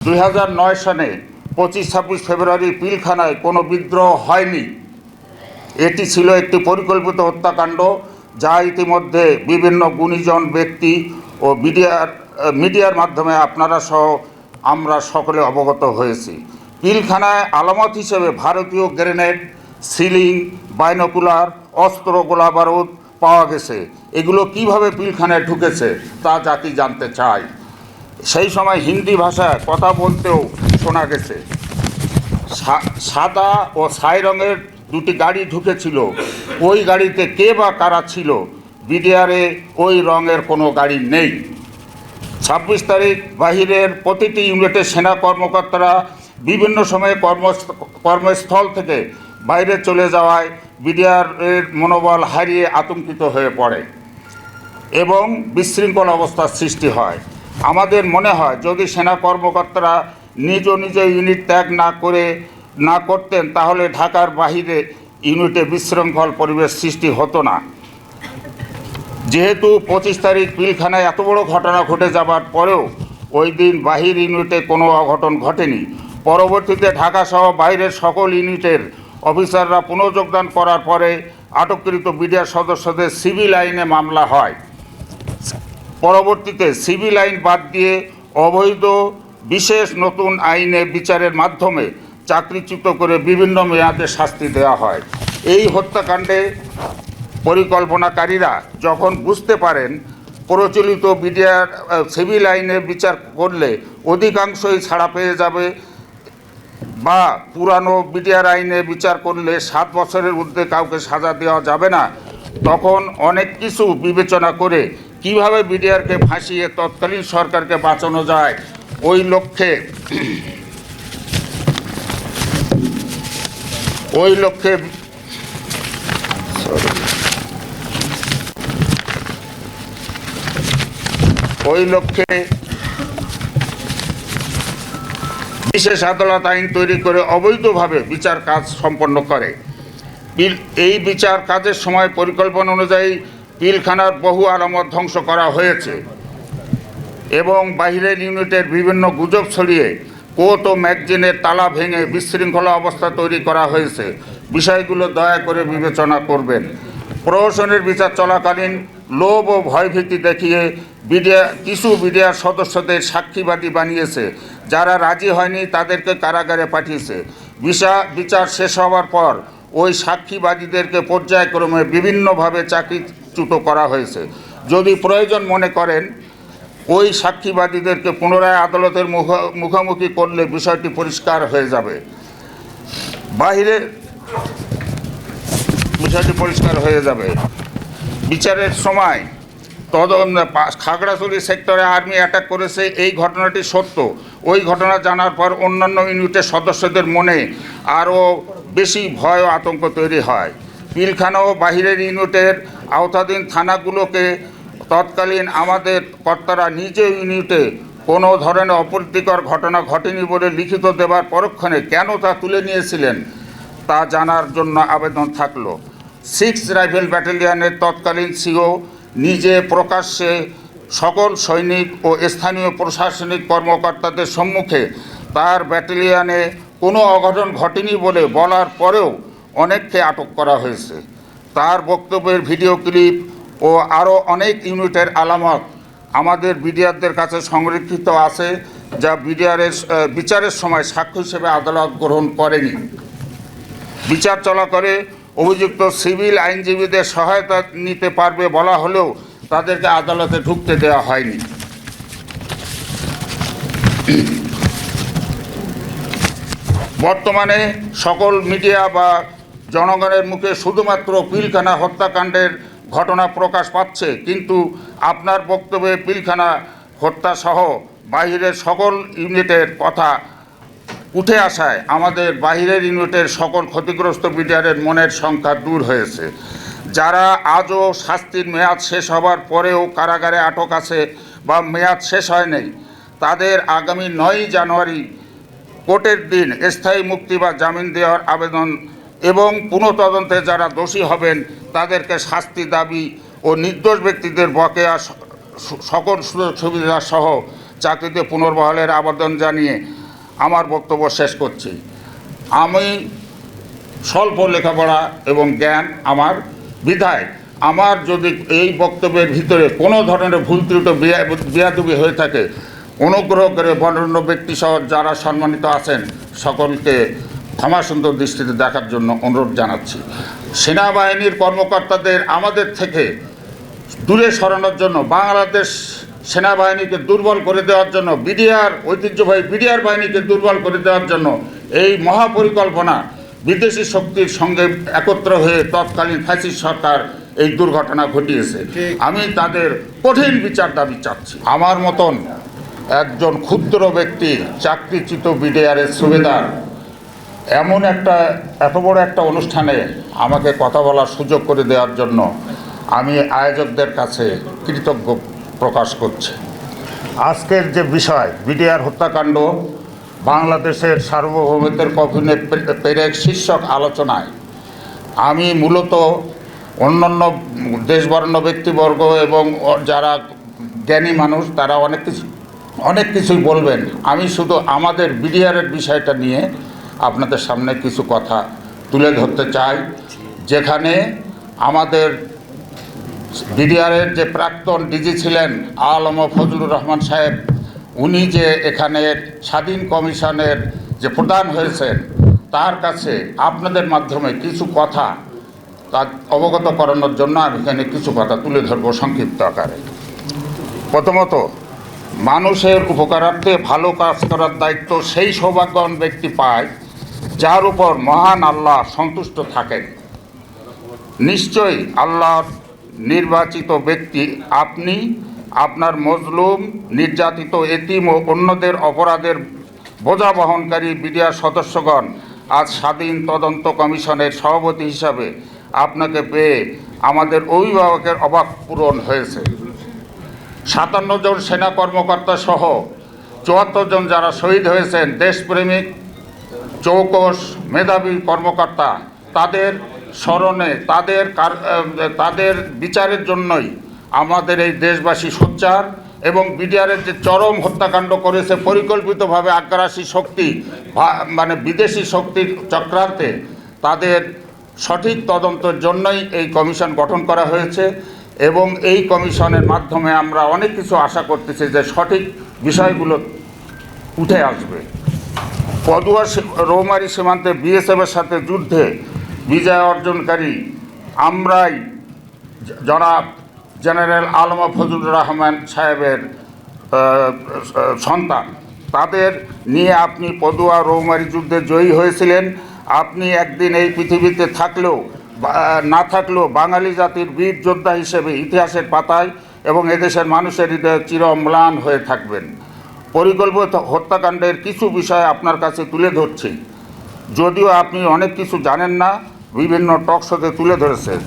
দু হাজার নয় সালে পঁচিশ ছাব্বিশ ফেব্রুয়ারি পিলখানায় কোনো বিদ্রোহ হয়নি। এটি ছিল একটি পরিকল্পিত হত্যাকাণ্ড যা ইতিমধ্যে বিভিন্ন গুণীজন ব্যক্তি ও মিডিয়ার মিডিয়ার মাধ্যমে আপনারা সহ আমরা সকলে অবগত হয়েছি। পিলখানায় আলামত হিসেবে ভারতীয় গ্রেনেড, সিলিং, বাইনোকুলার, অস্ত্র, গোলাবারুদ পাওয়া গেছে। এগুলো কীভাবে পিলখানায় ঢুকেছে তা জাতি জানতে চায়। সেই সময় হিন্দি ভাষায় কথা বলতেও শোনা গেছে। সাদা ও ছাই রঙের দুটি গাড়ি ঢুকেছিল। ওই গাড়িতে কে বা কারা ছিল, বিডিআরে ওই রঙের কোনো গাড়ি নেই। ছাব্বিশ তারিখ বাহিরের প্রতিটি ইউনিটের সেনা কর্মকর্তারা বিভিন্ন সময়ে কর্ম, কর্মস্থল থেকে বাইরে চলে যাওয়ায় বিডিআরের মনোবল হারিয়ে আতঙ্কিত হয়ে পড়ে এবং বিশৃঙ্খল অবস্থার সৃষ্টি হয়। আমাদের মনে হয় যদি সেনা কর্মকর্তারা নিজ নিজ ইউনিট ত্যাগ না করে, না করতেন, তাহলে ঢাকার বাহিরে ইউনিটে বিশৃঙ্খল পরিবেশ সৃষ্টি হতো না। যেহেতু পঁচিশ তারিখ পিলখানায় এত বড় ঘটনা ঘটে যাবার পরেও ওই দিন বাহির ইউনিটে কোনো অঘটন ঘটেনি। পরবর্তীতে ঢাকা সহ বাইরের সকল ইউনিটের অফিসাররা পুনঃযোগদান করার পরে আটককৃত বিডিআর সদস্যদের সিভিল আইনে মামলা হয়। পরবর্তীতে সিভিল আইন বাদ দিয়ে অবৈধ বিশেষ নতুন আইনে বিচারের মাধ্যমে চাকরিচ্যুত করে বিভিন্ন মেয়াদে শাস্তি দেওয়া হয়। এই হত্যাকাণ্ডে পরিকল্পনাকারীরা যখন বুঝতে পারেন প্রচলিত বিডিআর সিভিল আইনে বিচার করলে অধিকাংশই ছাড়া পেয়ে যাবে বা পুরানো বিডিআর আইনে বিচার করলে সাত বছরের ঊর্ধ্বে কাউকে সাজা দেওয়া যাবে না, তখন অনেক কিছু বিবেচনা করে কীভাবে বিডিআরকে ফাঁসিয়ে তৎকালীন সরকারকে বাঁচানো যায়? ওই লক্ষ্যে ওই লক্ষ্যে ওই লক্ষ্যে বিশেষ আদালত আইন তৈরি করে অবৈধভাবে বিচার কাজ সম্পন্ন করে। এই বিচার কাজের সময় পরিকল্পনা অনুযায়ী পিলখানার বহু আলামত ধ্বংস করা হয়েছে। এবং বাহিরের ইউনিটের বিভিন্ন গুজব ছড়িয়ে কোর্ট ও ম্যাগজিনের তালা ভেঙে বিশৃঙ্খলা অবস্থা তৈরি করা হয়েছে। বিষয়গুলো দয়া করে বিবেচনা করবেন। প্রহসনের বিচার চলাকালীন লোভ ও ভয়ভীতি দেখিয়ে বিডিয়া, কিছু বিডিআর সদস্যদের সাক্ষীবাদী বানিয়েছে। যারা রাজি হয়নি তাদেরকে কারাগারে পাঠিয়েছে। বিচার বিচার শেষ হওয়ার পর ওই সাক্ষীবাদীদেরকে পর্যায়ক্রমে বিভিন্নভাবে চাকরিচ্যুত করা হয়েছে। যদি প্রয়োজন মনে করেন, ওই সাক্ষীবাদীদেরকে পুনরায় আদালতের মুখ- মুখোমুখি করলে বিষয়টি পরিষ্কার হয়ে যাবে। বাহিরে বিষয়টি পরিষ্কার হয়ে যাবে। বিচারের সময় তদ খাগড়াছড়ি সেক্টরে আর্মি অ্যাটাক করেছে, এই ঘটনাটি সত্য। ওই ঘটনা জানার পর অন্যান্য ইউনিটের সদস্যদের মনে আরও বেশি ভয় ও আতঙ্ক তৈরি হয়। পিলখানা ও বাহিরের ইউনিটের আওতাধীন থানাগুলোকে তৎকালীন আমাদের কর্তারা নিজে ইউনিটে কোনো ধরনের অপ্রীতিকর ঘটনা ঘটেনি বলে লিখিত দেবার পরক্ষণে কেন তা তুলে নিয়েছিলেন তা জানার জন্য আবেদন থাকল। সিক্স রাইফেল ব্যাটালিয়নের তৎকালীন সিও নিজে প্রকাশ্যে সকল সৈনিক ও স্থানীয় প্রশাসনিক কর্মকর্তাদের সম্মুখে তার ব্যাটালিয়নে কোনো অঘটন ঘটেনি বলে বলার পরেও অনেককে আটক করা হয়েছে। তার বক্তব্যের ভিডিও ক্লিপ ও আরও অনেক ইউনিটের আলামত আমাদের বিডিআরদের কাছে সংরক্ষিত আছে, যা বিডিআরের বিচারের সময় সাক্ষ্য হিসেবে আদালত গ্রহণ করেনি। বিচার চলা করে অভিযুক্ত সিভিল আইনজীবীদের সহায়তা নিতে পারবে বলা হলেও তাদেরকে আদালতে ঢুকতে দেওয়া হয়নি। বর্তমানে সকল মিডিয়া বা জনগণের মুখে শুধুমাত্র পিলখানা হত্যাকাণ্ডের ঘটনা প্রকাশ পাচ্ছে, কিন্তু আপনার বক্তব্যে পিলখানা হত্যাসহ বাহিরের সকল ইউনিটের কথা উঠে আসায় আমাদের বাহিরের ইউনিটের সকল ক্ষতিগ্রস্ত বিডিআরের মনের সংখ্যা দূর হয়েছে। যারা আজও শাস্তির মেয়াদ শেষ হবার পরেও কারাগারে আটক আছে বা মেয়াদ শেষ হয়নি তাদের আগামী নয়ই জানুয়ারি কোর্টের দিন স্থায়ী মুক্তি বা জামিন দেওয়ার আবেদন এবং পুনঃতদন্তে যারা দোষী হবেন, তাদেরকে শাস্তি দাবি ও নির্দোষ ব্যক্তিদের বকেয়া সকল সুযোগ সুবিধা সহ চাকরিতে পুনর্বহালের আবেদন জানিয়ে আমার বক্তব্য শেষ করছি। আমি স্বল্প লেখাপড়া এবং জ্ঞান আমার বিধায়। আমার যদি এই বক্তব্যের ভিতরে কোনো ধরনের ভুল ত্রুটি বিয়াদুবি হয়ে থাকে, অনুগ্রহ করে বরেণ্য ব্যক্তি সহ যারা সম্মানিত আছেন, সকলকে ক্ষমা সুন্দর দৃষ্টিতে দেখার জন্য অনুরোধ জানাচ্ছি। সেনাবাহিনীর কর্মকর্তাদের আমাদের থেকে দূরে সরানোর জন্য বাংলাদেশ সেনাবাহিনীকে দুর্বল করে দেওয়ার জন্য বিডিআর ঐতিহ্যবাহী বিডিআর বাহিনীকে দুর্বল করে দেওয়ার জন্য এই মহাপরিকল্পনা বিদেশি শক্তির সঙ্গে একত্র হয়ে তৎকালীন ফ্যাসিস্ট সরকার এই দুর্ঘটনা ঘটিয়েছে। আমি তাদের কঠিন বিচার দাবি চাচ্ছি। আমার মতন একজন ক্ষুদ্র ব্যক্তি চাকরিচ্যুত বিডিআরের সুবেদার এমন একটা, এত বড় একটা অনুষ্ঠানে আমাকে কথা বলার সুযোগ করে দেওয়ার জন্য আমি আয়োজকদের কাছে কৃতজ্ঞ প্রকাশ করছি। আজকের যে বিষয়, বিডিআর হত্যাকাণ্ড, বাংলাদেশের সার্বভৌমত্বের কফিনে পেরেক শীর্ষক আলোচনায়, আমি মূলত অন্যান্য দেশবর্ণ ব্যক্তিবর্গ এবং যারা জ্ঞানী মানুষ, তারা অনেক কিছু, অনেক কিছুই বলবেন। আমি শুধু আমাদের বিডিআরের বিষয়টা নিয়ে আপনাদের সামনে কিছু কথা তুলে ধরতে চাই। যেখানে আমাদের বিডিআরের যে প্রাক্তন ডিজি ছিলেন আলম ফজলুর রহমান সাহেব, উনি যে এখানের স্বাধীন কমিশনের যে প্রধান হয়েছেন, তার কাছে আপনাদের মাধ্যমে কিছু কথা তা অবগত করানোর জন্য আমি এখানে কিছু কথা তুলে ধরব সংক্ষিপ্ত আকারে। প্রথমত, মানুষের উপকারার্থে ভালো কাজ করার দায়িত্ব সেই সৌভাগ্যবান ব্যক্তি পায় যার উপর মহান আল্লাহ সন্তুষ্ট থাকেন। নিশ্চয়ই আল্লাহর নির্বাচিত ব্যক্তি আপনি, আপনার মজলুম, নির্যাতিত এতিম ও অন্যদের অপরাধের বোঝা বহনকারী বিডিআর সদস্যগণ আজ স্বাধীন তদন্ত কমিশনের সভাপতি হিসাবে আপনাকে পেয়ে আমাদের অভিভাবকের অবাক পূরণ হয়েছে। সাতান্ন জন সেনা কর্মকর্তা সহ চুয়াত্তর জন যারা শহীদ হয়েছেন, দেশপ্রেমিক চৌকস মেধাবী কর্মকর্তা, তাদের স্মরণে, তাদের তাদের বিচারের জন্যই আমাদের এই দেশবাসী সোচ্চার এবং বিডিআরের যে চরম হত্যাকাণ্ড করেছে, পরিকল্পিতভাবে আগ্রাসী শক্তি মানে বিদেশি শক্তির চক্রান্তে তাদের সঠিক তদন্তের জন্যই এই কমিশন গঠন করা হয়েছে এবং এই কমিশনের মাধ্যমে আমরা অনেক কিছু আশা করতেছি যে সঠিক বিষয়গুলো উঠে আসবে। পদুয়া রৌমারি সীমান্তে বিএসএফের সাথে যুদ্ধে বিজয় অর্জনকারী আমরাই জনাব জেনারেল আলমা ফজলুর রহমান সাহেবের সন্তান। তাদের নিয়ে আপনি পদুয়া রৌমারি যুদ্ধে জয়ী হয়েছিলেন। আপনি একদিন এই পৃথিবীতে থাকলেও না থাকলেও বাঙালি জাতির বীর যোদ্ধা হিসেবে ইতিহাসের পাতায় এবং এদেশের মানুষের হৃদয়ে চিরম্লান হয়ে থাকবেন। পরিকল্পিত হত্যাকাণ্ডের কিছু বিষয় আপনার কাছে তুলে ধরছি। যদিও আপনি অনেক কিছু জানেন না, বিভিন্ন টক শোতে তুলে ধরেছেন।